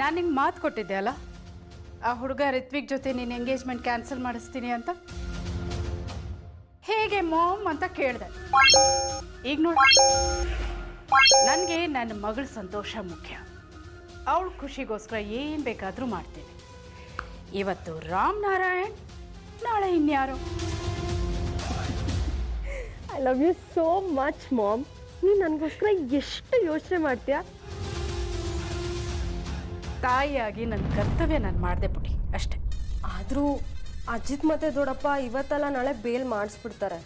ನಾನು ನಿಂಗೆ ಮಾತು ಕೊಟ್ಟಿದ್ದೆ ಅಲ್ಲ? ಆ ಹುಡುಗ ರಿತ್ವಿಕ್ ಜೊತೆ ನೀನು ಎಂಗೇಜ್ಮೆಂಟ್ ಕ್ಯಾನ್ಸಲ್ ಮಾಡಿಸ್ತೀನಿ ಅಂತ? ಹೇಗೆ ಮಾಮ್ ಅಂತ ಕೇಳಿದೆ. ಈಗ ನೋಡಿ. ನನಗೆ ನನ್ನ ಮಗಳ ಸಂತೋಷ ಮುಖ್ಯ. ಅವಳ ಖುಷಿಗೋಸ್ಕರ ಏನು ಬೇಕಾದರೂ ಮಾಡ್ತೀನಿ. ಇವತ್ತು ರಾಮ್ ನಾರಾಯಣ್, ನಾಳೆ ಇನ್ಯಾರು? I love you so much mom. ನೀನು ನನಗೋಸ್ಕರ ಎಷ್ಟು ಯೋಚನೆ ಮಾಡ್ತೀಯಾ? ತಾಯಿಯಾಗಿ ನನ್ನ ಕರ್ತವ್ಯ ನಾನು ಮಾಡಿದೆ ಬಿಡಿ ಅಷ್ಟೆ. ಆದರೂ ಅಜಿತ್ ಮತ್ತೆ ದೊಡ್ಡಪ್ಪ ಇವತ್ತಲ್ಲ ನಾಳೆ ಬೇಲ್ ಮಾಡಿಸ್ಬಿಡ್ತಾರೆ.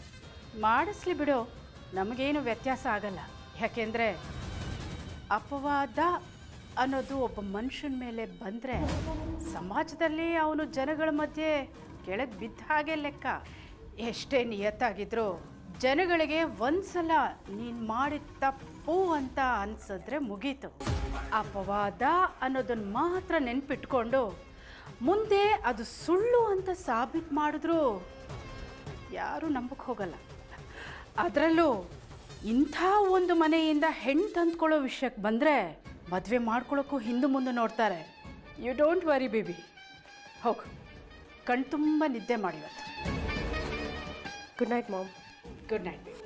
ಮಾಡಿಸ್ಲಿ ಬಿಡು ನಮಗೇನು ವ್ಯತ್ಯಾಸ ಆಗಲ್ಲ. ಯಾಕೆಂದರೆ ಅಪವಾದ ಅನ್ನೋದು ಒಬ್ಬ ಮನುಷ್ಯನ ಮೇಲೆ ಬಂದರೆ ಸಮಾಜದಲ್ಲಿ ಅವನು ಜನಗಳ ಮಧ್ಯೆ ಕೆಳಗೆ ಬಿದ್ದ ಹಾಗೆ ಲೆಕ್ಕ. ಎಷ್ಟೇ ನಿಯತ್ತಾಗಿದ್ರು ಜನಗಳಿಗೆ ಒಂದ್ಸಲ ನೀನು ಮಾಡಿದ ತಪ್ಪು ಅಂತ ಅನ್ಸಿದ್ರೆ ಮುಗೀತು. ಅಪವಾದ ಅನ್ನೋದನ್ನ ಮಾತ್ರ ನೆನ್ಪಿಟ್ಕೊಂಡು ಮುಂದೆ ಅದು ಸುಳ್ಳು ಅಂತ ಸಾಬೀತು ಮಾಡಿದ್ರು ಯಾರೂ ನಂಬಕ್ಕೆ ಹೋಗಲ್ಲ. ಅದರಲ್ಲೂ ಇಂಥ ಒಂದು ಮನೆಯಿಂದ ಹೆಣ್ಣು ತಂದ್ಕೊಳ್ಳೋ ವಿಷಯಕ್ಕೆ ಬಂದರೆ ಮದುವೆ ಮಾಡ್ಕೊಳ್ಳೋಕ್ಕೂ ಹಿಂದೆ ಮುಂದೆ ನೋಡ್ತಾರೆ. ಯು ಡೋಂಟ್ ವರಿ ಬೇಬಿ ಹೋಗು. ಕಣ್ತುಂಬ ನಿದ್ದೆ ಮಾಡಿವತ್ತು good night mom good night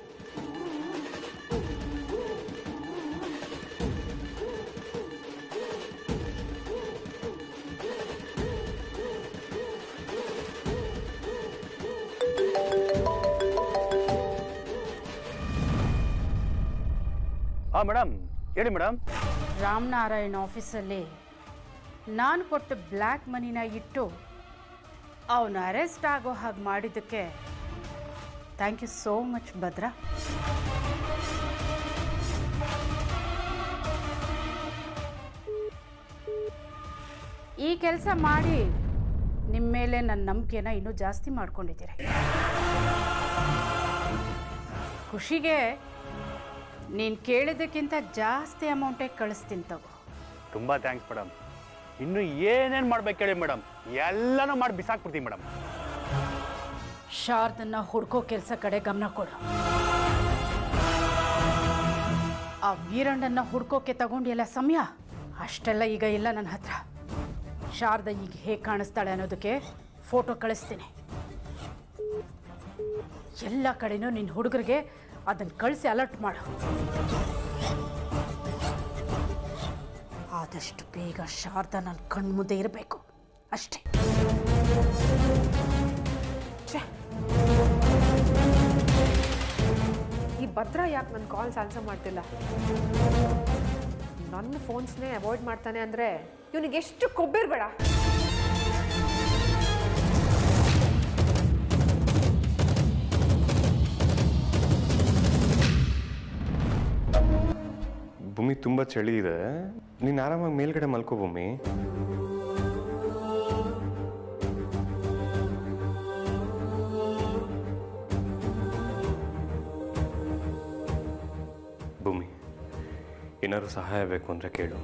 ಹಾಂ ಮೇಡಮ್ ಹೇಳಿ ಮೇಡಮ್ ರಾಮನಾರಾಯಣ್ ಆಫೀಸಲ್ಲಿ ನಾನು ಕೊಟ್ಟ ಬ್ಲ್ಯಾಕ್ ಮನಿನ ಇಟ್ಟು ಅವನು ಅರೆಸ್ಟ್ ಆಗೋ ಹಾಗೆ ಮಾಡಿದ್ದಕ್ಕೆ thank you so much, Bhadra. ಈ ಕೆಲಸ ಮಾಡಿ ನಿಮ್ಮ ಮೇಲೆ ನನ್ನ ನಂಬಿಕೆನ ಇನ್ನೂ ಜಾಸ್ತಿ ಮಾಡ್ಕೊಂಡಿದ್ದೀರಿ. ಖುಷಿಗೆ ನೀನು ಕೇಳಿದ್ದಕ್ಕಿಂತ ಜಾಸ್ತಿ ಅಮೌಂಟೇ ಕಳಿಸ್ತೀನಿ ತಗೋ. ತುಂಬ ಥ್ಯಾಂಕ್ಸ್ ಮೇಡಮ್. ಇನ್ನು ಏನೇನು ಮಾಡ್ಬೇಕು ಹೇಳಿ ಮೇಡಮ್? ಎಲ್ಲನೂ ಮಾಡಿ ಬಿಸಾಕ್ಬಿಡ್ತೀನಿ ಮೇಡಮ್. ಶಾರ್ದನ್ನ ಹುಡ್ಕೋ ಕೆಲಸ ಕಡೆ ಗಮನ ಕೊಡು. ಆ ವೀರಣ್ಣನ ಹುಡ್ಕೋಕೆ ತಗೊಂಡಿಲ್ಲ ಸಮಯ? ಅಷ್ಟೆಲ್ಲ ಈಗ ಇಲ್ಲ ನನ್ನ ಹತ್ರ. ಶಾರದ ಈಗ ಹೇಗೆ ಕಾಣಿಸ್ತಾಳೆ ಅನ್ನೋದಕ್ಕೆ ಫೋಟೋ ಕಳಿಸ್ತೀನಿ. ಎಲ್ಲ ಕಡೆನೂ ನಿನ್ನ ಹುಡುಗರಿಗೆ ಅದನ್ನು ಕಳಿಸಿ ಅಲರ್ಟ್ ಮಾಡು. ಆದಷ್ಟು ಬೇಗ ಶಾರದಾ ನನ್ನ ಕಣ್ಮುಂದೆ ಇರಬೇಕು. ಅಷ್ಟೇ. ಈ ಭದ್ರ ಯಾಕೆ ನನ್ನ ಕಾಲ್ಸ್ ಆನ್ಸರ್ ಮಾಡ್ತಿಲ್ಲ? ನನ್ನ ಫೋನ್ಸ್ನೇ ಅವಾಯ್ಡ್ ಮಾಡ್ತಾನೆ ಅಂದರೆ ಇವನಿಗೆ ಎಷ್ಟು ಕೊಬ್ಬಿರ್ಬೇಡ. ತುಂಬ ಚಳಿ ಇದೆ. ನೀನು ಆರಾಮಾಗಿ ಮೇಲ್ಗಡೆ ಮಲ್ಕೋ ಭೂಮಿ. ಭೂಮಿ ಏನಾದ್ರು ಸಹಾಯ ಬೇಕು ಅಂದರೆ ಕೇಳು.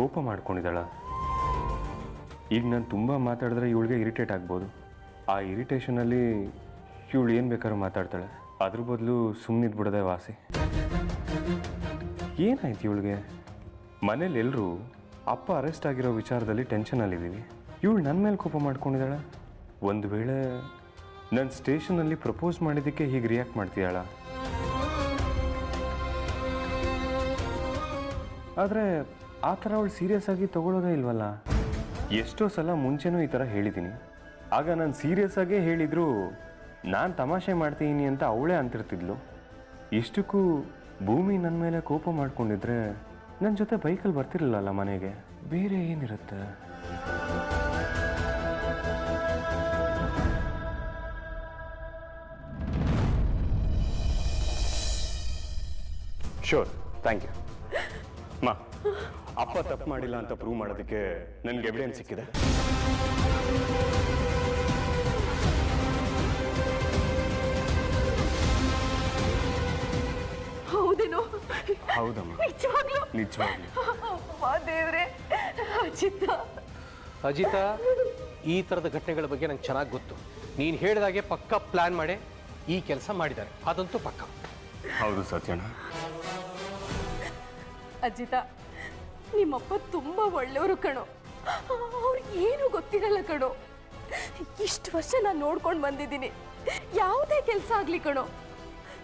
ಕೋಪ ಮಾಡ್ಕೊಂಡಿದ್ದಾಳ. ಈಗ ನಾನು ತುಂಬ ಮಾತಾಡಿದ್ರೆ ಇವಳಿಗೆ ಇರಿಟೇಟ್ ಆಗ್ಬೋದು. ಆ ಇರಿಟೇಷನಲ್ಲಿ ಇವಳು ಏನು ಬೇಕಾದ್ರೂ ಮಾತಾಡ್ತಾಳೆ. ಅದ್ರ ಬದಲು ಸುಮ್ಮನಿದ್ಬಿಡದೆ ವಾಸಿ. ಏನಾಯ್ತು ಇವಳಿಗೆ? ಮನೇಲಿ ಎಲ್ಲರೂ ಅಪ್ಪ ಅರೆಸ್ಟ್ ಆಗಿರೋ ವಿಚಾರದಲ್ಲಿ ಟೆನ್ಷನಲ್ಲಿದ್ದೀವಿ ಇವಳು ನನ್ನ ಮೇಲೆ ಕೋಪ ಮಾಡ್ಕೊಂಡಿದ್ದಾಳೆ? ಒಂದು ವೇಳೆ ನನ್ನ ಸ್ಟೇಷನಲ್ಲಿ ಪ್ರಪೋಸ್ ಮಾಡಿದ್ದಕ್ಕೆ ಹೀಗೆ ರಿಯಾಕ್ಟ್ ಮಾಡ್ತೀಯಾಳ? ಆದರೆ ಆ ಥರ ಅವಳು ಸೀರಿಯಸ್ ಆಗಿ ತಗೊಳ್ಳೋದೇ ಇಲ್ವಲ್ಲ? ಎಷ್ಟೋ ಸಲ ಮುಂಚೆನೂ ಈ ಥರ ಹೇಳಿದ್ದೀನಿ. ಆಗ ನಾನು ಸೀರಿಯಸ್ ಆಗೇ ಹೇಳಿದ್ರು, ನಾನು ತಮಾಷೆ ಮಾಡ್ತೀನಿ ಅಂತ ಅವಳೇ ಅಂತಿರ್ತಿದ್ಲು. ಇಷ್ಟಕ್ಕೂ ಭೂಮಿ ನನ್ನ ಮೇಲೆ ಕೋಪ ಮಾಡ್ಕೊಂಡಿದ್ರೆ ನನ್ನ ಜೊತೆ ಬೈಕಲ್ಲಿ ಬರ್ತಿರಲಿಲ್ಲಲ್ಲ ಮನೆಗೆ. ಬೇರೆ ಏನಿರುತ್ತೆ? ಶೋರ್ ಥ್ಯಾಂಕ್ ಯು ಮಾ ಅಪ್ಪ ತಪ್ಪು ಮಾಡಿಲ್ಲ ಅಂತ ಪ್ರೂವ್ ಮಾಡೋದಕ್ಕೆ ನನ್ಗೆ ಎವಿಡೆನ್ಸ್ ಸಿಕ್ಕಿದೆ. ಹೌದೇನೋ? ಹೌದಮ್ಮ. ನಿಜವಾಗ್ಲೂ? ನಿಜವಾಗ್ಲೂ. ಅಮ್ಮ ದೇವ್ರೆ ಅಜಿತ. ಅಜಿತಾ ಈ ಥರದ ಘಟನೆಗಳ ಬಗ್ಗೆ ನಂಗೆ ಚೆನ್ನಾಗಿ ಗೊತ್ತು. ನೀನು ಹೇಳಿದಾಗೆ ಪಕ್ಕ ಪ್ಲ್ಯಾನ್ ಮಾಡಿ ಈ ಕೆಲಸ ಮಾಡಿದ್ದಾರೆ ಅದಂತೂ ಪಕ್ಕ. ಹೌದು ಸತ್ಯಣ್ಣ. ಅಜಿತ ನಿಮ್ಮಪ್ಪ ತುಂಬ ಒಳ್ಳೆಯವರು ಕಣೋ. ಅವ್ರು ಏನು ಗೊತ್ತಿರಲ್ಲ ಕಣೋ. ಇಷ್ಟು ವರ್ಷ ನಾನು ನೋಡ್ಕೊಂಡು ಬಂದಿದ್ದೀನಿ. ಯಾವುದೇ ಕೆಲಸ ಆಗಲಿ ಕಣೋ.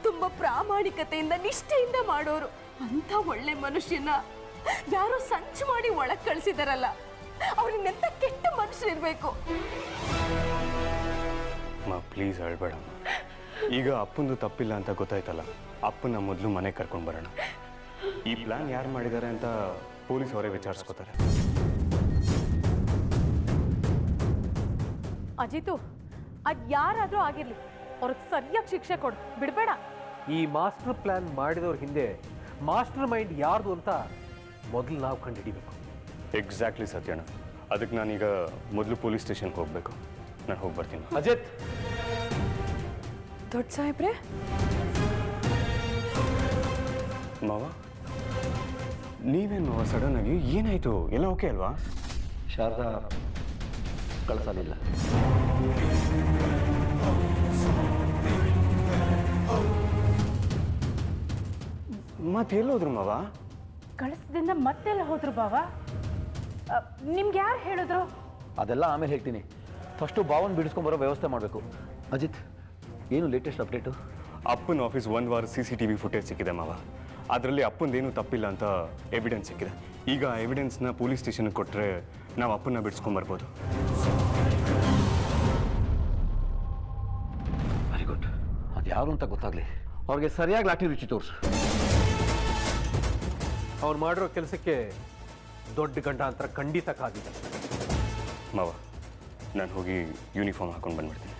ತುಂಬ ಪ್ರಾಮಾಣಿಕತೆಯಿಂದ, ನಿಷ್ಠೆಯಿಂದ ಮಾಡೋರು. ಅಂಥ ಒಳ್ಳೆ ಮನುಷ್ಯನ ಯಾರೋ ಸಂಚು ಮಾಡಿ ಒಳಗೆ ಕಳಿಸಿದಾರಲ್ಲ. ಅವ್ರಿಗೆಂತ ಕೆಟ್ಟ ಮನುಷ್ಯರಿರ್ಬೇಕು. ಪ್ಲೀಸ್ ಹೇಳ್ಬೇಡಮ್ಮ ಈಗ ಅಪ್ಪಂದು ತಪ್ಪಿಲ್ಲ ಅಂತ ಗೊತ್ತಾಯ್ತಲ್ಲ. ಅಪ್ಪನ ಮೊದಲು ಮನೆಗೆ ಕರ್ಕೊಂಡು ಬರೋಣ. ಈ ಪ್ಲಾನ್ ಯಾರು ಮಾಡಿದ್ದಾರೆ ಅಂತ ಪೊಲೀಸ್ ಅವರೇ ವಿಚಾರಿಸ್ಕೋತಾರೆ. ಅಜಿತು ಅದ್ ಯಾರಾದರೂ ಆಗಿರಲಿ. ಅವ್ರಿಗೆ ಸರಿಯಾಗಿ ಶಿಕ್ಷೆ ಕೊಡು. ಬಿಡಬೇಡ. ಈ ಮಾಸ್ಟರ್ ಪ್ಲಾನ್ ಮಾಡಿದವ್ರ ಹಿಂದೆ ಮಾಸ್ಟರ್ ಮೈಂಡ್ ಯಾರ್ದು ಅಂತ ಮೊದಲು ನಾವು ಕಂಡುಹಿಡಿಬೇಕು. ಎಕ್ಸಾಕ್ಟ್ಲಿ ಸತ್ಯಣ್ಣ. ಅದಕ್ಕೆ ನಾನೀಗ ಮೊದಲು ಪೊಲೀಸ್ ಸ್ಟೇಷನ್ಗೆ ಹೋಗಬೇಕು. ನಾನು ಹೋಗಿ ಬರ್ತೀನಿ. ಅಜಿತ್! ದೊಡ್ಡ ಸಾಹೇಬ್ರೆ? ಮಾವ? ನೀವೇನು ಮಾವ ಸಡನ್ ಆಗಿ ಏನಾಯ್ತು? ಎಲ್ಲ ಓಕೆ ಅಲ್ವಾ? ಶಾರದಾ ಕಳಿಸಲಿಲ್ಲ ಮತ್ತೆ ಎಲ್ಲೋದ್ರು ಮಾವ? ಕಳಿಸದಿಂದ ಮತ್ತೆಲ್ಲ ಹೋದ್ರು ಬಾವ? ನಿಮ್ಗೆ ಯಾರು ಹೇಳಿದ್ರು? ಅದೆಲ್ಲ ಆಮೇಲೆ ಹೇಳ್ತೀನಿ. ಫಸ್ಟು ಬಾವನ್ ಬಿಡಿಸ್ಕೊಂಬರೋ ವ್ಯವಸ್ಥೆ ಮಾಡಬೇಕು. ಅಜಿತ್ ಏನು ಲೇಟೆಸ್ಟ್ ಅಪ್ಡೇಟು ಅಪ್ಪನ ಆಫೀಸ್ ಒಂದು ವಾರ C C T V footage ಸಿಕ್ಕಿದೆ ಮಾವ. ಅದರಲ್ಲಿ ಅಪ್ಪಂದೇನು ತಪ್ಪಿಲ್ಲ ಅಂತ ಎವಿಡೆನ್ಸ್ ಸಿಕ್ಕಿದೆ. ಈಗ ಆ ಎವಿಡೆನ್ಸ್ನ ಪೊಲೀಸ್ ಸ್ಟೇಷನ್ಗೆ ಕೊಟ್ಟರೆ ನಾವು ಅಪ್ಪನ್ನ ಬಿಡಿಸ್ಕೊಂಬರ್ಬೋದು ವೆರಿ ಗುಡ್ ಅದು ಯಾರು ಅಂತ ಗೊತ್ತಾಗಲಿ. ಅವ್ರಿಗೆ ಸರಿಯಾಗಿ ಲಾಠಿ ರುಚಿ ತೋರಿಸು. ಅವ್ರು ಮಾಡಿರೋ ಕೆಲಸಕ್ಕೆ ದೊಡ್ಡ ಗಂಡಾಂತರ ಖಂಡಿತ ಕಾದಿದೆ. ಮಾವ ನಾನು ಹೋಗಿ ಯೂನಿಫಾರ್ಮ್ ಹಾಕೊಂಡು ಬಂದ್ಬಿಡ್ತೀನಿ.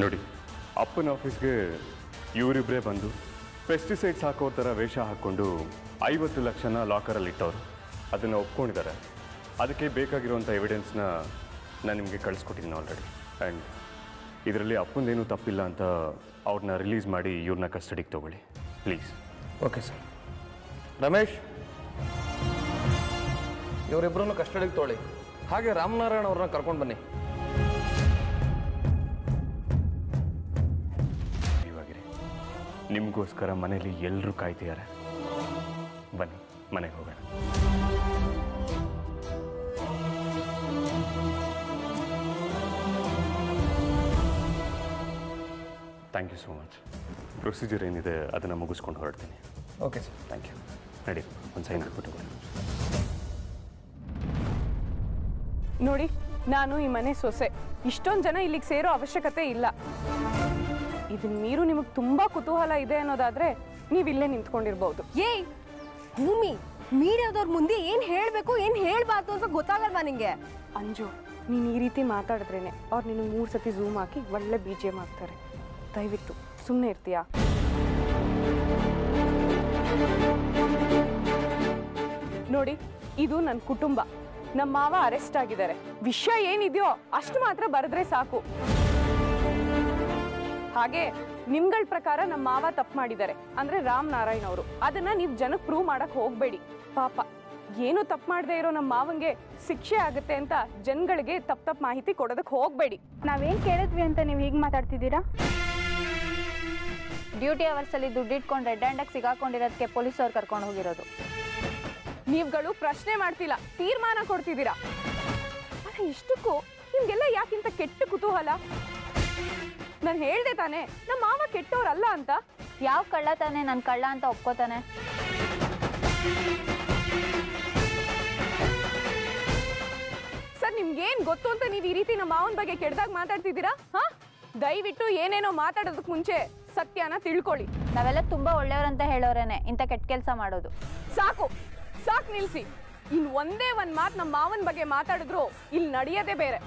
ನೋಡಿ, ಅಪ್ಪನ ಆಫೀಸ್ಗೆ ಇವರಿಬ್ಬರೇ ಬಂದು ಪೆಸ್ಟಿಸೈಡ್ಸ್ ಹಾಕೋ ಥರ ವೇಷ ಹಾಕ್ಕೊಂಡು ಐವತ್ತು ಲಕ್ಷನ ಲಾಕರಲ್ಲಿ ಇಟ್ಟವರು. ಅದನ್ನು ಒಪ್ಕೊಂಡಿದ್ದಾರೆ. ಅದಕ್ಕೆ ಬೇಕಾಗಿರುವಂಥ ಎವಿಡೆನ್ಸ್ನ ನಾನು ನಿಮಗೆ ಕಳಿಸ್ಕೊಟ್ಟಿದ್ದೀನಿ ಆಲ್ರೆಡಿ ಆ್ಯಂಡ್ ಇದರಲ್ಲಿ ಅಪ್ಪಂದೇನೂ ತಪ್ಪಿಲ್ಲ ಅಂತ ಅವ್ರನ್ನ ರಿಲೀಸ್ ಮಾಡಿ ಇವ್ರನ್ನ ಕಸ್ಟಡಿಗೆ ತೊಗೊಳ್ಳಿ. ಪ್ಲೀಸ್ ಓಕೆ ಸರ್ ರಮೇಶ್ ಇವರಿಬ್ಬರನ್ನು ಕಸ್ಟಡಿಗೆ ತೊಗೊಳ್ಳಿ. ಹಾಗೆ ರಾಮನಾರಾಯಣ ಅವ್ರನ್ನ ಕರ್ಕೊಂಡು ಬನ್ನಿ. ನಿಮಗೋಸ್ಕರ ಮನೇಲಿ ಎಲ್ಲರೂ ಕಾಯ್ತಿದ್ದಾರೆ. ಬನ್ನಿ ಮನೆಗೆ ಹೋಗೋಣ. Thank you so much procedure ಏನಿದೆ ಅದನ್ನು ಮುಗಿಸ್ಕೊಂಡು ಹೊರಡ್ತೀನಿ. ಓಕೆ ಸರ್ ಥ್ಯಾಂಕ್ ಯು ನಡಿ ಒಂದು ಸೈನ್ ಹಾಕ್ಬಿಟ್ಟು ಬನ್ನಿ. ನೋಡಿ ನಾನು ಈ ಮನೆ ಸೊಸೆ. ಇಷ್ಟೊಂದು ಜನ ಇಲ್ಲಿಗೆ ಸೇರೋ ಅವಶ್ಯಕತೆ ಇಲ್ಲ. ಇದನ್ನ ಮೀರು ನಿಮಗೆ ತುಂಬಾ ಕುತೂಹಲ ಇದೆ ಅನ್ನೋದಾದ್ರೆ ನೀವು ಇಲ್ಲೇ ನಿಂತ್ಕೊಂಡಿರ್ಬೋದು. ಏ ಭೂಮಿ ಮೀಡಿಯಾದವ್ರ ಮುಂದೆ ಏನ್ ಹೇಳ್ಬೇಕು ಏನ್ ಹೇಳ್ಬಾರ್ದು ಅಂತ ಗೊತ್ತಾಗಲ್ವಾ ನಿಂಗೆ? ಅಂಜು ನೀನು ಈ ರೀತಿ ಮಾತಾಡಿದ್ರೇನೆ ಅವ್ರು ನಿನ್ನ ಮೂರು ಸತಿ ಝೂಮ್ ಹಾಕಿ ಒಳ್ಳೆ ಬಿ ಜಿ ಎಂ ಹಾಕ್ತಾರೆ ದಯವಿಟ್ಟು ಸುಮ್ಮನೆ ಇರ್ತೀಯಾ? ನೋಡಿ ಇದು ನನ್ನ ಕುಟುಂಬ. ನಮ್ಮ ಮಾವ ಅರೆಸ್ಟ್ ಆಗಿದ್ದಾರೆ. ವಿಷಯ ಏನಿದೆಯೋ ಅಷ್ಟು ಮಾತ್ರ ಬರೆದ್ರೆ ಸಾಕು. ಹಾಗೆ ನಿಮ್ಗಳ ಪ್ರಕಾರ ನಮ್ಮ ಮಾವ ತಪ್ಪು ಮಾಡಿದ್ದಾರೆ. ಅಂದ್ರೆ ರಾಮ್ ನಾರಾಯಣ್ ಅವರು. ಅದನ್ನ ನೀವು ಜನಕ್ಕೆ ಪ್ರೂವ್ ಮಾಡಕ್ ಹೋಗ್ಬೇಡಿ. ಪಾಪ ಏನು ತಪ್ಪು ಮಾಡದೇ ಇರೋ ನಮ್ಮ ಮಾವಂಗೆ ಶಿಕ್ಷೆ ಆಗುತ್ತೆ ಅಂತ ಜನಗಳಿಗೆ ತಪ್ಪು ತಪ್ಪು ಮಾಹಿತಿ ಕೊಡೋದಕ್ಕೆ ಹೋಗ್ಬೇಡಿ. ನಾವೇನ್ ಕೇಳಿದ್ವಿ ಅಂತ ನೀವು ಹೀಗೆ ಮಾತಾಡ್ತಿದ್ದೀರಾ? ಡ್ಯೂಟಿ ಅವರ್ಸ್ ಅಲ್ಲಿ ಇಟ್ಕೊಂಡು ರೆಡ್ ಹ್ಯಾಂಡಾಗಿ ಸಿಗಾಕೊಂಡಿರೋದಕ್ಕೆ ಪೊಲೀಸ್ ಅವ್ರು ಕರ್ಕೊಂಡು ಹೋಗಿರೋದು. ನೀವುಗಳು ಪ್ರಶ್ನೆ ಮಾಡ್ತಿಲ್ಲ ತೀರ್ಮಾನ ಕೊಡ್ತಿದ್ದೀರಾ? ಇಷ್ಟಕ್ಕೂ ನಿಮ್ಗೆಲ್ಲ ಯಾಕಿಂತ ಕೆಟ್ಟ ಕುತೂಹಲ? ನಾನು ಹೇಳ್ದೆ ತಾನೆ ನಮ್ಮ ಮಾವ ಕೆಟ್ಟವ್ರಲ್ಲ ಅಂತ. ಯಾವ ಕಳ್ಳ ತಾನೆ ನನ್ನ ಕಳ್ಳ ಅಂತ ಒಪ್ಕೋತಾನೆ? ಸರ್ ನಿಮ್ಗೇನ್ ಗೊತ್ತು ಅಂತ ನೀವು ಈ ರೀತಿ ನಮ್ಮ ಮಾವನ ಬಗ್ಗೆ ಕೆಡ್ದಾಗ ಮಾತಾಡ್ತಿದ್ದೀರಾ? ಹಾ? ದಯವಿಟ್ಟು ಏನೇನೋ ಮಾತಾಡೋದಕ್ಕೆ ಮುಂಚೆ ಸತ್ಯನ ತಿಳ್ಕೊಳ್ಳಿ. ನಾವೆಲ್ಲ ತುಂಬಾ ಒಳ್ಳೆಯವ್ರಂತ ಹೇಳೋರೇನೆ ಇಂಥ ಕೆಟ್ಟ ಕೆಲಸ ಮಾಡೋದು. ಸಾಕು ಸಾಕು ನಿಲ್ಸಿ. ಇನ್ ಒಂದೇ ಒಂದ್ ಮಾತು ನಮ್ಮ ಮಾವನ ಬಗ್ಗೆ ಮಾತಾಡಿದ್ರು ಇಲ್ಲಿ ನಡೆಯೋದೇ ಬೇರೆ.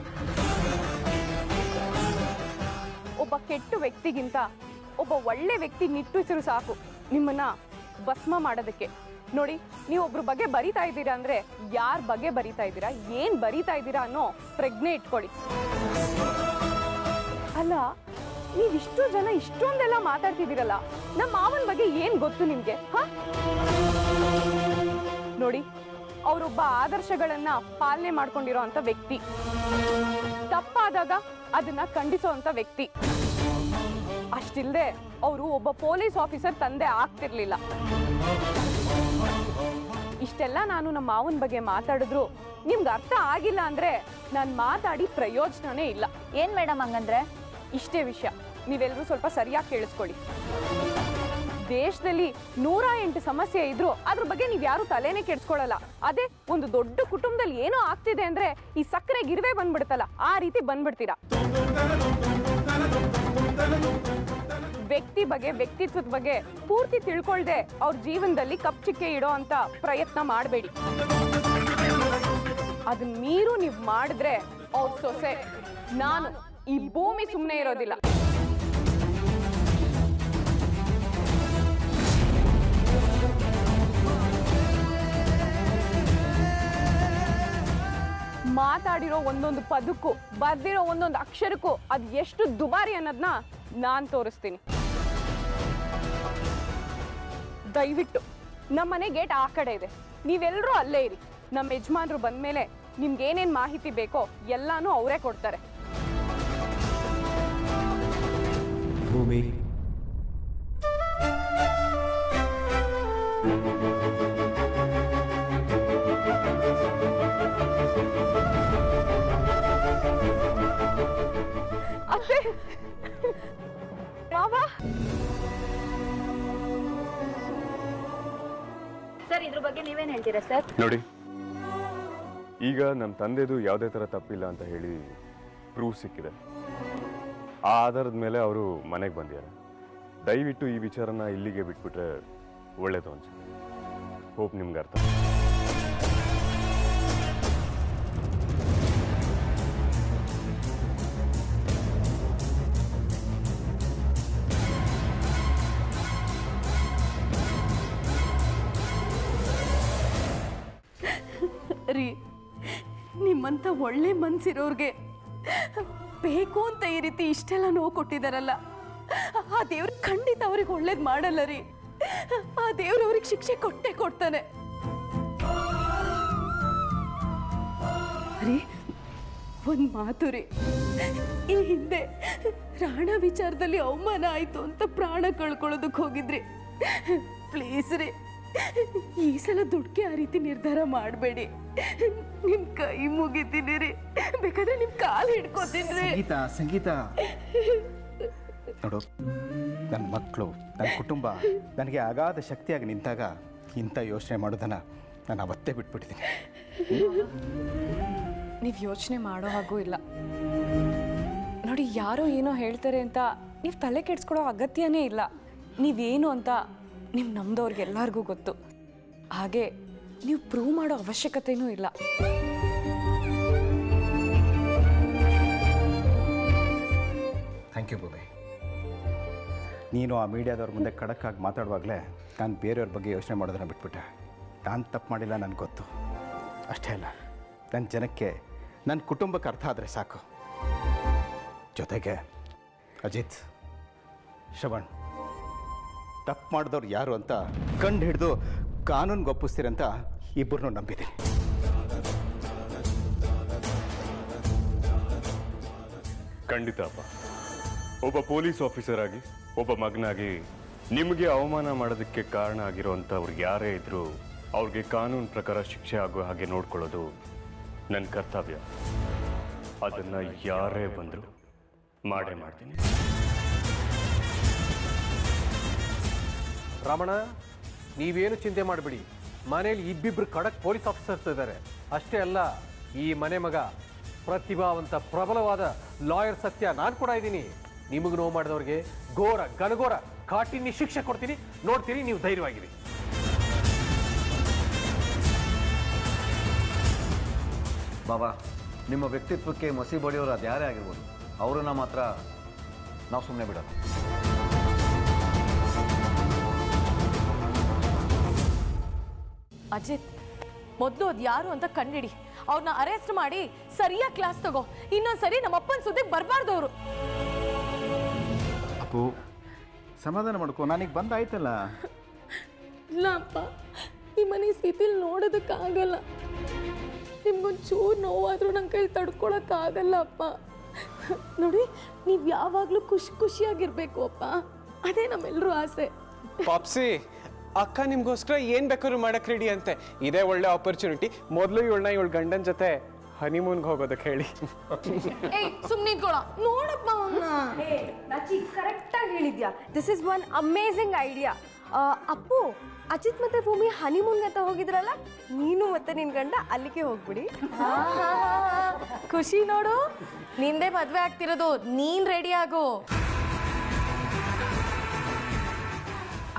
ಕೆಟ್ಟ ವ್ಯಕ್ತಿಗಿಂತ ಒಬ್ಬ ಒಳ್ಳೆ ವ್ಯಕ್ತಿ ನಿಟ್ಟುಸಿರು ಸಾಕು. ನಿಮ್ಮನ್ನ ಭಸ್ಮ ಮಾಡೋದಕ್ಕೆ. ನೋಡಿ, ನೀವು ಒಬ್ರ ಬಗ್ಗೆ ಬರಿತಾ ಇದ್ದೀರಾ ಅಂದ್ರೆ ಯಾರ ಬಗ್ಗೆ ಬರಿತಾ ಇದ್ದೀರಾ, ಏನ್ ಬರಿತಾ ಇದ್ದೀರಾ ಅನ್ನೋ ಪ್ರಜ್ಞೆ ಇಟ್ಕೊಳ್ಳಿ. ಅಲ್ಲ ನೀವಿಷ್ಟು ಜನ ಇಷ್ಟೊಂದೆಲ್ಲ ಮಾತಾಡ್ತಿದ್ದೀರಲ್ಲ ನಮ್ಮ ಮಾವನ ಬಗ್ಗೆ ಏನ್ ಗೊತ್ತು ನಿಮ್ಗೆ, ಹ? ನೋಡಿ, ಅವರೊಬ್ಬ ಆದರ್ಶಗಳನ್ನ ಪಾಲನೆ ಮಾಡ್ಕೊಂಡಿರೋ ಅಂತ ವ್ಯಕ್ತಿ. ತಪ್ಪಾದಾಗ ಅದನ್ನ ಖಂಡಿಸೋ ಅಂತ ವ್ಯಕ್ತಿ. ಅಷ್ಟಿಲ್ದೆ ಅವರು ಒಬ್ಬ ಪೊಲೀಸ್ ಆಫೀಸರ್ ತಂದೆ ಆಗ್ತಿರ್ಲಿಲ್ಲ. ಇಷ್ಟೆಲ್ಲ ನಾನು ನಮ್ಮ ಮಾವನ ಬಗ್ಗೆ ಮಾತಾಡಿದ್ರು. ನಿಮ್ಗೆ ಅರ್ಥ ಆಗಿಲ್ಲ ಅಂದ್ರೆ ನಾನು ಮಾತಾಡಿ ಪ್ರಯೋಜನನೇ ಇಲ್ಲ. ಏನ್ ಮೇಡಮ್ ಹಂಗಂದ್ರೆ? ಇಷ್ಟೇ ವಿಷಯ. ನೀವೆಲ್ಲರೂ ಸ್ವಲ್ಪ ಸರಿಯಾಗಿ ಕೇಳಿಸ್ಕೊಳ್ಳಿ. ದೇಶದಲ್ಲಿ ನೂರ ಎಂಟು ಸಮಸ್ಯೆ ಇದ್ರು ಅದ್ರ ಬಗ್ಗೆ ನೀವು ಯಾರು ತಲೆನೇ ಕೆಡ್ಸ್ಕೊಳ್ಳಲ್ಲ. ಅದೇ ಒಂದು ದೊಡ್ಡ ಕುಟುಂಬದಲ್ಲಿ ಏನೋ ಆಗ್ತಿದೆ ಅಂದ್ರೆ ಈ ಸಕ್ಕರೆ ಗಿರ್ವೆ ಬಂದ್ಬಿಡ್ತಲ್ಲ ಆ ರೀತಿ ಬಂದ್ಬಿಡ್ತೀರಾ? ವ್ಯಕ್ತಿ ಬಗ್ಗೆ, ವ್ಯಕ್ತಿತ್ವದ ಬಗ್ಗೆ ಪೂರ್ತಿ ತಿಳ್ಕೊಳ್ದೆ ಅವ್ರ ಜೀವನದಲ್ಲಿ ಕಪ್ಚಿಕ್ಕೆ ಇಡೋ ಅಂತ ಪ್ರಯತ್ನ ಮಾಡಬೇಡಿ. ಅದನ್ನ ಮೀರು ನೀವು ಮಾಡಿದ್ರೆ ಅವ್ರ ಸೊಸೆ, ನಾನು ಈ ಭೂಮಿ ಸುಮ್ಮನೆ ಇರೋದಿಲ್ಲ. ಮಾತಾಡಿರೋ ಒಂದೊಂದು ಪದಕ್ಕೂ, ಬರ್ದಿರೋ ಒಂದೊಂದು ಅಕ್ಷರಕ್ಕೂ ಅದು ಎಷ್ಟು ದುಬಾರಿ ಅನ್ನೋದನ್ನ ನಾನು ತೋರಿಸ್ತೀನಿ. ದಯವಿಟ್ಟು. ನಮ್ಮ ಮನೆ ಗೇಟ್ ಆ ಕಡೆ ಇದೆ. ನೀವೆಲ್ಲರೂ ಅಲ್ಲೇ ಇರಿ. ನಮ್ಮ ಯಜಮಾನ್ರು ಬಂದ್ಮೇಲೆ ನಿಮ್ಗೆ ಏನೇನು ಮಾಹಿತಿ ಬೇಕೋ ಎಲ್ಲಾನು ಅವರೇ ಕೊಡ್ತಾರೆ. ಭೂಮಿ. ಬಗ್ಗೆ ನೀವೇನ್ ಸರ್? ನೋಡಿ, ಈಗ ನಮ್ಮ ತಂದೆದು ಯಾವುದೇ ಥರ ತಪ್ಪಿಲ್ಲ ಅಂತ ಹೇಳಿ ಪ್ರೂಫ್ ಸಿಕ್ಕಿದೆ. ಆ ಆಧಾರದ ಮೇಲೆ ಅವರು ಮನೆಗೆ ಬಂದಿದ್ದಾರೆ. ದಯವಿಟ್ಟು ಈ ವಿಚಾರನ ಇಲ್ಲಿಗೆ ಬಿಟ್ಬಿಟ್ರೆ ಒಳ್ಳೇದು ಅನ್ಸುತ್ತೆ. ಹೋಪ್ ನಿಮ್ಗೆ ಅರ್ಥ ನಿಮ್ಮಂಥ ಒಳ್ಳೆ ಮನ್ಸಿರೋರ್ಗೆ. ಬೇಕು ಅಂತ ಈ ರೀತಿ ಇಷ್ಟೆಲ್ಲ ನೋವು ಕೊಟ್ಟಿದಾರಲ್ಲ. ಆ ದೇವ್ರು ಖಂಡಿತ ಅವ್ರಿಗೆ ಒಳ್ಳೇದು ಮಾಡಲ್ಲ ರೀ. ಆ ದೇವ್ರು ಅವ್ರಿಗೆ ಶಿಕ್ಷೆ ಕೊಟ್ಟೆ ಕೊಡ್ತಾನೆ. ರೀ, ಒಂದು ಮಾತು ರೀ. ಈ ಹಿಂದೆ ರಾಣ ವಿಚಾರದಲ್ಲಿ ಅವಮಾನ ಆಯಿತು ಅಂತ ಪ್ರಾಣ ಕಳ್ಕೊಳ್ಳೋದಕ್ಕೆ ಹೋಗಿದ್ರಿ. ಪ್ಲೀಸ್ ರೀ, ಈ ಸಲ ದುಡ್ಕೆ ಆ ರೀತಿ ನಿರ್ಧಾರ ಮಾಡಬೇಡಿ. ನಿಮ್ ಕೈ ಮುಗಿತೀನಿ ರೀ ಬೇಕಾದ್ರೆ ನಿಮ್ ಕಾಲು ಹಿಡ್ಕೋತೀನಿ ರೀ ಸಂಗೀತ ಸಂಗೀತ. ನೋಡು ನನ್ನ ಮಕ್ಕಳು ನನ್ನ ಕುಟುಂಬ ನನಗೆ ಅಗಾಧ ಶಕ್ತಿಯಾಗಿ ನಿಂತಾಗ ಇಂಥ ಯೋಚನೆ ಮಾಡೋದನ್ನ ನಾನು ಅವತ್ತೇ ಬಿಟ್ಬಿಟ್ಟಿದ್ದೀನಿ ನೀವು ಯೋಚನೆ ಮಾಡೋ ಹಾಗೂ ಇಲ್ಲ. ನೋಡಿ ಯಾರೋ ಏನೋ ಹೇಳ್ತಾರೆ ಅಂತ ನೀವು ತಲೆ ಕೆಡ್ಸ್ಕೊಳ್ಳೋ ಅಗತ್ಯನೇ ಇಲ್ಲ. ನೀವೇನು ಅಂತ ನಿಮ್ಮ ನಮ್ದವ್ರಿಗೆ ಎಲ್ಲರಿಗೂ ಗೊತ್ತು. ಹಾಗೆ ನೀವು ಪ್ರೂವ್ ಮಾಡೋ ಅವಶ್ಯಕತೆಯೂ ಇಲ್ಲ. ಥ್ಯಾಂಕ್ ಯು ಭೂಮಿ ನೀನು ಆ ಮೀಡಿಯಾದವ್ರ ಮುಂದೆ ಖಡಕ್ಕಾಗಿ ಮಾತಾಡುವಾಗಲೇ ನಾನು ಬೇರೆಯವ್ರ ಬಗ್ಗೆ ಯೋಚನೆ ಮಾಡೋದನ್ನ ಬಿಟ್ಬಿಟ್ಟೆ. ನಾನು ತಪ್ಪು ಮಾಡಿಲ್ಲ ನನಗೆ ಗೊತ್ತು. ಅಷ್ಟೇ ಅಲ್ಲ ನನ್ನ ಜನಕ್ಕೆ ನನ್ನ ಕುಟುಂಬಕ್ಕೆ ಅರ್ಥ ಆದರೆ ಸಾಕು. ಜೊತೆಗೆ ಅಜಿತ್ ಶ್ರವಣ್ ತಪ್ಪು ಮಾಡಿದವ್ರು ಯಾರು ಅಂತ ಕಂಡು ಹಿಡಿದು ಕಾನೂನಿಗೆ ಒಪ್ಪಿಸ್ತೀರಂತ ಇಬ್ಬರನ್ನೂ ನಂಬಿದೆ ಖಂಡಿತ ಅಪ್ಪ. ಒಬ್ಬ ಪೊಲೀಸ್ ಆಫೀಸರ್ ಆಗಿ ಒಬ್ಬ ಮಗನಾಗಿ ನಿಮಗೆ ಅವಮಾನ ಮಾಡೋದಕ್ಕೆ ಕಾರಣ ಆಗಿರೋಂಥವ್ರು ಯಾರೇ ಇದ್ದರೂ ಅವ್ರಿಗೆ ಕಾನೂನು ಪ್ರಕಾರ ಶಿಕ್ಷೆ ಆಗೋ ಹಾಗೆ ನೋಡ್ಕೊಳ್ಳೋದು ನನ್ನ ಕರ್ತವ್ಯ. ಅದನ್ನು ಯಾರೇ ಬಂದರೂ ಮಾಡೇ ಮಾಡ್ತೀನಿ. ರಮಣ ನೀವೇನು ಚಿಂತೆ ಮಾಡಬೇಡಿ. ಮನೇಲಿ ಇಬ್ಬಿಬ್ರು ಖಡಕ್ ಪೊಲೀಸ್ ಆಫೀಸರ್ಸ್ ಇದ್ದಾರೆ. ಅಷ್ಟೇ ಅಲ್ಲ, ಈ ಮನೆ ಮಗ ಪ್ರತಿಭಾವಂತ ಪ್ರಬಲವಾದ ಲಾಯರ್ ಸತ್ಯ ನಾನು ಕೂಡ ಇದ್ದೀನಿ. ನಿಮಗೆ ನೋವು ಮಾಡಿದವ್ರಿಗೆ ಘೋರ, ಘನಘೋರ ಕಾಟಿನಿ ಶಿಕ್ಷೆ ಕೊಡ್ತೀನಿ. ನೋಡ್ತೀರಿ ನೀವು ಧೈರ್ಯವಾಗಿರಿ. ಬಾಬಾ, ನಿಮ್ಮ ವ್ಯಕ್ತಿತ್ವಕ್ಕೆ ಮಸಿ ಬಡಿಯೋರು ಅದು ಯಾರೇ ಆಗಿರ್ಬೋದು? ಅವರನ್ನ ಮಾತ್ರ ನಾವು ಸುಮ್ಮನೆ ಬಿಡೋಣ ಅಜಿತ್ ಮೊದಲು ಅದು ಯಾರು ಅಂತ ಕಂಡಿಡಿ ಅವ್ರನ್ನ ಅರೆಸ್ಟ್ ಮಾಡಿ ಸರಿಯಾಗಿ ಕ್ಲಾಸ್ ತಗೋ. ಇನ್ನೊಂದ್ಸರಿ ನಮ್ಮ ಅಪ್ಪನ ಸುದ್ದಿಗೆ ಬರಬಾರ್ದು ಅವರು. ಅಪ್ಪು ಸಮಾಧಾನ ಮಾಡ್ಕೋ ನಾನೀಗ ಬಂದಾಯ್ತಲ್ಲ ಇಲ್ಲ ಅಪ್ಪ ಈ ಮನೆ ಸ್ಥಿತಿಲಿ ನೋಡೋದಕ್ಕಾಗಲ್ಲ ನಿಮ್ಗೊಂಚೂರು ನೋವಾದರೂ ನನ್ನ ಕೈಲಿ ತಡ್ಕೊಳಕ್ಕಾಗಲ್ಲ ಅಪ್ಪ. ನೋಡಿ ನೀವು ಯಾವಾಗಲೂ ಖುಷಿ ಖುಷಿಯಾಗಿರ್ಬೇಕು ಅಪ್ಪ. ಅದೇ ನಮ್ಮೆಲ್ಲರೂ ಆಸೆ. ಪಾಪ್ಸಿ ಅಕ್ಕ ನಿಮ್ಗೋಸ್ಕರ ಏನ್ ಬೇಕಾದ್ರೂ ಮಾಡಕ್ಕೆ ರೆಡಿ ಅಂತೆ. ಇದೇ ಒಳ್ಳೆ ಆಪರ್ಚುನಿಟಿ ಮೊದಲು ಇವಳನ್ನ ಇವಳ ಗಂಡನ ಜೊತೆ ಹನಿಮೂನ್ಗೆ ಹೋಗೋದಕ್ಕೆ ಹೇಳಿ. ಏಯ್ ಸುಮ್ಮನೆ ಇದ್ಕೊಳ ನೋಡಪ್ಪ ಅವನ್ನ ನಾಚಿ ಕರೆಕ್ಟಾಗಿ ಹೇಳಿದ್ಯಾ? This is one amazing idea Appu Ajith ಮತ್ತೆ ಭೂಮಿ ಹನಿಮೂನ್ ಅಂತ ಹೋಗಿದ್ರಲ್ಲ? ನೀನು ಮತ್ತೆ ನಿನ್ ಗಂಡ ಅಲ್ಲಿಗೆ ಹೋಗ್ಬಿಡಿ. ಖುಷಿ ನೋಡು. ನಿಂದೇ ಮದ್ವೆ ಆಗ್ತಿರೋದು. ನೀನ್ ರೆಡಿ ಆಗೋ.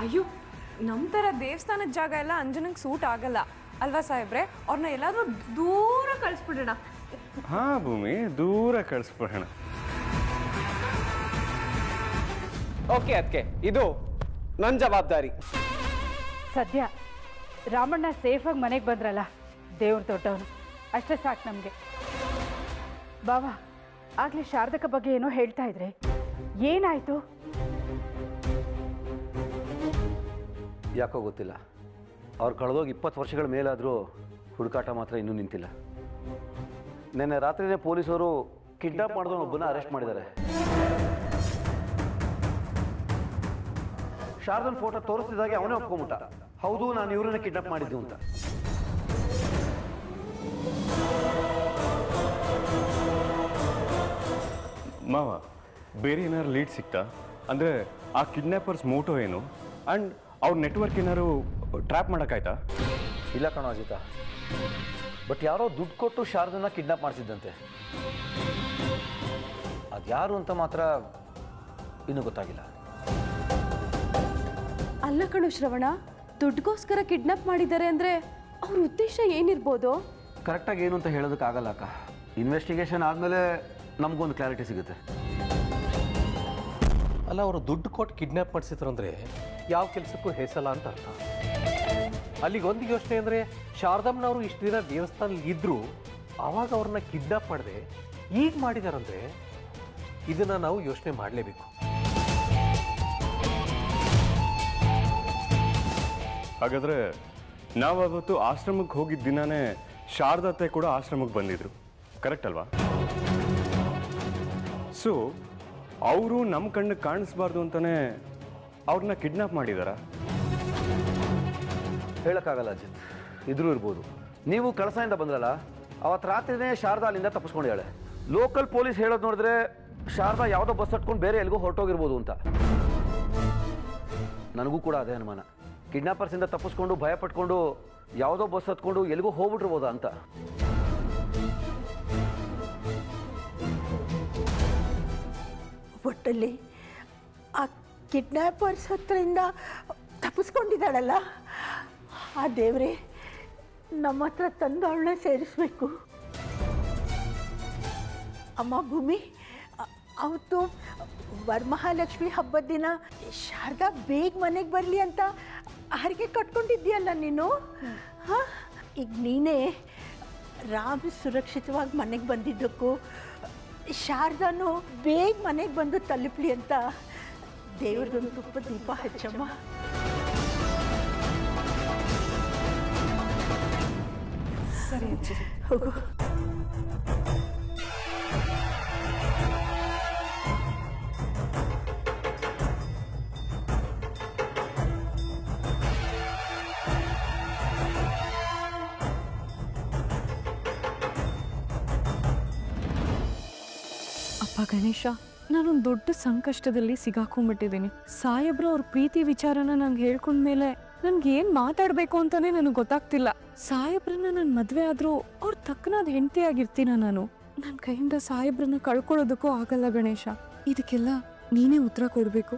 ಅಯ್ಯೋ ನಮ್ಮ ಥರ ದೇವಸ್ಥಾನದ ಜಾಗ ಎಲ್ಲ ಅಂಜನಂಗೆ ಸೂಟ್ ಆಗಲ್ಲ. ಅಲ್ವಾ ಸಾಹೇಬ್ರೆ? ಅವ್ರನ್ನ ಎಲ್ಲಾದರೂ ದೂರ ಕಳಿಸ್ಬಿಡೋಣ. ಹಾ ಭೂಮಿ ದೂರ ಕಳಿಸ್ಬಿಡೋಣ. ಓಕೆ ಅದಕ್ಕೆ ಇದು ನನ್ನ ಜವಾಬ್ದಾರಿ. ಸದ್ಯ ರಾಮಣ್ಣ ಸೇಫಾಗಿ ಮನೆಗೆ ಬಂದ್ರಲ್ಲ ದೇವ್ರ ದೊಡ್ಡವನು. ಅಷ್ಟೇ ಸಾಕು ನಮಗೆ. ಬಾವಾ ಆಗಲೇ ಶಾರದಕ ಬಗ್ಗೆ ಏನೋ ಹೇಳ್ತಾ ಇದ್ರೆ ಏನಾಯ್ತು? ಯಾಕೋ ಗೊತ್ತಿಲ್ಲ. ಅವ್ರು ಕಳೆದೋಗಿ ಇಪ್ಪತ್ತು ವರ್ಷಗಳ ಮೇಲಾದರೂ ಹುಡುಕಾಟ ಮಾತ್ರ ಇನ್ನೂ ನಿಂತಿಲ್ಲ. ನಿನ್ನೆ ರಾತ್ರಿನೇ ಪೊಲೀಸರು ಕಿಡ್ನಾಪ್ ಮಾಡಿದವನೊಬ್ಬನ ಅರೆಸ್ಟ್ ಮಾಡಿದ್ದಾರೆ. ಶಾರದನ್ ಫೋಟೋ ತೋರಿಸ್ತಿದ್ದಾಗೆ ಅವನೇ ಒಪ್ಕೊಂಬಿಟ್ಟ. ಹೌದು, ನಾನು ಇವರನ್ನ ಕಿಡ್ನಾಪ್ ಮಾಡಿದ್ದು ಅಂತ. ಮಾವ, ಬೇರೆ ಏನಾದ್ರು ಲೀಡ್ ಸಿಕ್ತಾ? ಅಂದರೆ ಆ ಕಿಡ್ನ್ಯಾಪರ್ಸ್ ಮೋಟೋ ಏನು? ಆ್ಯಂಡ್ ಅವ್ರ ನೆಟ್ವರ್ಕ್ ಏನಾದ್ರು ಟ್ರ್ಯಾಪ್ ಮಾಡೋಕ್ಕಾಯ್ತಾ? ಇಲ್ಲ ಕಣೋ ಅಜಿತ. ಬಟ್ ಯಾರೋ ದುಡ್ಡು ಕೊಟ್ಟು ಶಾರದನ್ನ ಕಿಡ್ನಾಪ್ ಮಾಡಿಸಿದ್ದಂತೆ. ಅದ್ಯಾರು ಅಂತ ಮಾತ್ರ ಇನ್ನೂ ಗೊತ್ತಾಗಿಲ್ಲ. ಅಲ್ಲ ಕಣು ಶ್ರವಣ ದುಡ್ಡುಗೋಸ್ಕರ ಕಿಡ್ನಾಪ್ ಮಾಡಿದ್ದಾರೆ ಅಂದ್ರೆ ಅವ್ರ ಉದ್ದೇಶ ಏನಿರ್ಬೋದು? ಕರೆಕ್ಟಾಗಿ ಏನು ಅಂತ ಹೇಳೋದಕ್ಕಾಗಲ್ಲ ಅಕ್ಕ. ಇನ್ವೆಸ್ಟಿಗೇಷನ್ ಆದಮೇಲೆ ನಮಗೊಂದು ಕ್ಲಾರಿಟಿ ಸಿಗುತ್ತೆ. ಅಲ್ಲ ಅವರು ದುಡ್ಡು ಕೊಟ್ಟು ಕಿಡ್ನಾಪ್ ಮಾಡಿಸಿದ್ರು ಅಂದರೆ ಯಾವ ಕೆಲಸಕ್ಕೂ ಹೆಸಲ್ಲ ಅಂತ ಅರ್ಥ. ಅಲ್ಲಿಗೆ ಒಂದು ಯೋಚನೆ ಅಂದರೆ ಶಾರದಮ್ಮನವರು ಇಷ್ಟು ದಿನ ದೇವಸ್ಥಾನದಲ್ಲಿ ಇದ್ದರು ಆವಾಗ ಅವ್ರನ್ನ ಕಿಡ್ನಾಪ್ ಮಾಡಿದೆ. ಈಗ ಮಾಡಿದಾರಂದ್ರೆ ಇದನ್ನು ನಾವು ಯೋಚನೆ ಮಾಡಲೇಬೇಕು. ಹಾಗಾದ್ರೆ ನಾವು ಅವತ್ತು ಆಶ್ರಮಕ್ಕೆ ಹೋಗಿದ್ದ ದಿನಾನೇ ಶಾರದತೆ ಕೂಡ ಆಶ್ರಮಕ್ಕೆ ಬಂದಿದ್ರು. ಕರೆಕ್ಟ್ ಅಲ್ವಾ? ಸೊ ಅವರು ನಮ್ಮ ಕಣ್ಣಿಗೆ ಕಾಣಿಸ್ಬಾರ್ದು ಅಂತಾನೆ ಅವ್ರನ್ನ ಕಿಡ್ನಾಪ್ ಮಾಡಿದಾರ? ಹೇಳೋಕ್ಕಾಗಲ್ಲ ಅಜಿತ್. ಇದ್ರೂ ಇರ್ಬೋದು. ನೀವು ಕಳಸದಿಂದ ಬಂದ್ರಲ್ಲ ಅವತ್ತು ರಾತ್ರಿನೇ ಶಾರದಾ ಅಲ್ಲಿಂದ ತಪ್ಪಿಸ್ಕೊಂಡಿದ್ದಾಳೆ. ಲೋಕಲ್ ಪೊಲೀಸ್ ಹೇಳೋದು ನೋಡಿದ್ರೆ ಶಾರದಾ ಯಾವುದೋ ಬಸ್ ಹಟ್ಕೊಂಡು ಬೇರೆ ಎಲ್ಲಿಗೋ ಹೊರಟೋಗಿರ್ಬೋದು ಅಂತ. ನನಗೂ ಕೂಡ ಅದೇ ಅನುಮಾನ. ಕಿಡ್ನಾಪರ್ಸಿಂದ ತಪ್ಪಿಸ್ಕೊಂಡು ಭಯ ಪಟ್ಕೊಂಡು ಯಾವುದೋ ಬಸ್ ಹತ್ಕೊಂಡು ಎಲ್ಲಿಗೋ ಹೋಗ್ಬಿಟ್ಟಿರ್ಬೋದಾ ಅಂತ. ಒಟ್ಟಲ್ಲಿ ಕಿಡ್ನ್ಯಾಪರ್ಸ್ ಹತ್ರದಿಂದ ತಪ್ಪಿಸ್ಕೊಂಡಿದ್ದಾಳಲ್ಲ? ಆ ದೇವ್ರೆ, ನಮ್ಮ ಹತ್ರ ತಂದು ಅವಳನ್ನ ಸೇರಿಸ್ಬೇಕು. ಅಮ್ಮ ಭೂಮಿ, ಅವತ್ತು ವರಮಹಾಲಕ್ಷ್ಮಿ ಹಬ್ಬದ ದಿನ ಶಾರದಾ ಬೇಗ ಮನೆಗೆ ಬರಲಿ ಅಂತ ಹರಿಗೆ ಕಟ್ಕೊಂಡಿದ್ದೀಯಲ್ಲ ನೀನು? ಹಾಂ? ಈಗ ನೀನೇ ರಾಮ್ ಸುರಕ್ಷಿತವಾಗಿ ಮನೆಗೆ ಬಂದಿದ್ದಕ್ಕೂ ಶಾರದಾನು ಬೇಗ ಮನೆಗೆ ಬಂದು ತಲುಪಲಿ ಅಂತ ದೇವ್ರಿಗೊಂದು ತುಪ್ಪ ದೀಪ ಹಚ್ಚಮ್ಮ. ಸರಿ ಅಜ್ಜಿ ಹೋಗು. ಅಪ್ಪ ಗಣೇಶ ನಾನೊಂದು ದೊಡ್ಡ ಸಂಕಷ್ಟದಲ್ಲಿ ಸಿಗಾಕೊಂಡ್ಬಿಟ್ಟಿದ್ದೀನಿ. ಸಾಹೇಬ್ರು ಅವ್ರ ಪ್ರೀತಿ ವಿಚಾರನ ನಂಗೆ ಹೇಳ್ಕೊಂಡ್ಮೇಲೆ ನನ್ಗೆ ಏನ್ ಮಾತಾಡ್ಬೇಕು ಅಂತಾನೆ ನನಗೆ ಗೊತ್ತಾಗ್ತಿಲ್ಲ. ಸಾಹೇಬ್ರನ್ನ ನನ್ನ ಮದ್ವೆ ಆದ್ರೂ ಅವ್ರ ತಕ್ಕನಾದ ಹೆಂಡತಿ ಆಗಿರ್ತೀನ ನಾನು? ನನ್ನ ಕೈಯಿಂದ ಸಾಹೇಬ್ರನ್ನ ಕಳ್ಕೊಳ್ಳೋದಕ್ಕೂ ಆಗಲ್ಲ ಗಣೇಶ. ಇದಕ್ಕೆಲ್ಲ ನೀನೇ ಉತ್ತರ ಕೊಡಬೇಕು.